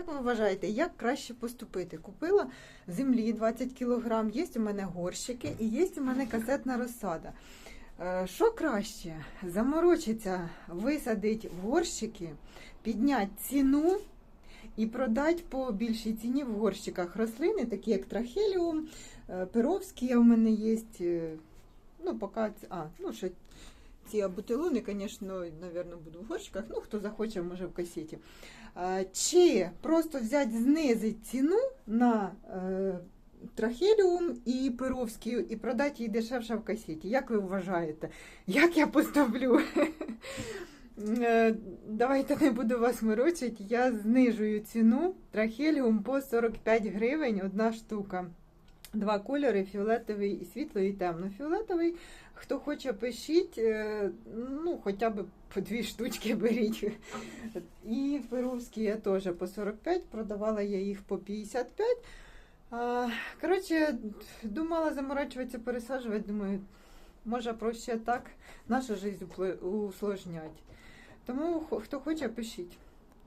Як ви вважаєте, як краще поступити? Купила землі 20 кг, є у мене горщики і є у мене касетна розсада. Е, Що краще? Заморочиться, висадити в горщики, підняти ціну і продати по більшій ціні в горщиках рослини, такі як трахеліум, е, перовські у мене є. е, Ну, поки, а, ну, ще ці абутилони, звісно, напевно, буду в горщиках. Ну, хто захоче, може в касеті. Чи просто взяти, знизити ціну на е, трахеліум і перовський і продати її дешевше в касеті. Як ви вважаєте? Як я поставлю? Е, Давайте не буду вас морочити. Я знижую ціну трахеліум по 45 гривень одна штука. Два кольори: фіолетовий і світлий, і темно-фіолетовий. Хто хоче, пишіть, е, ну, хоча б по дві штучки беріть. І перовські я теж по 45, продавала я їх по 55. Коротше, думала заморачуватися, пересаджувати, думаю, може проще так нашу життя усложнять. Тому хто хоче, пишіть.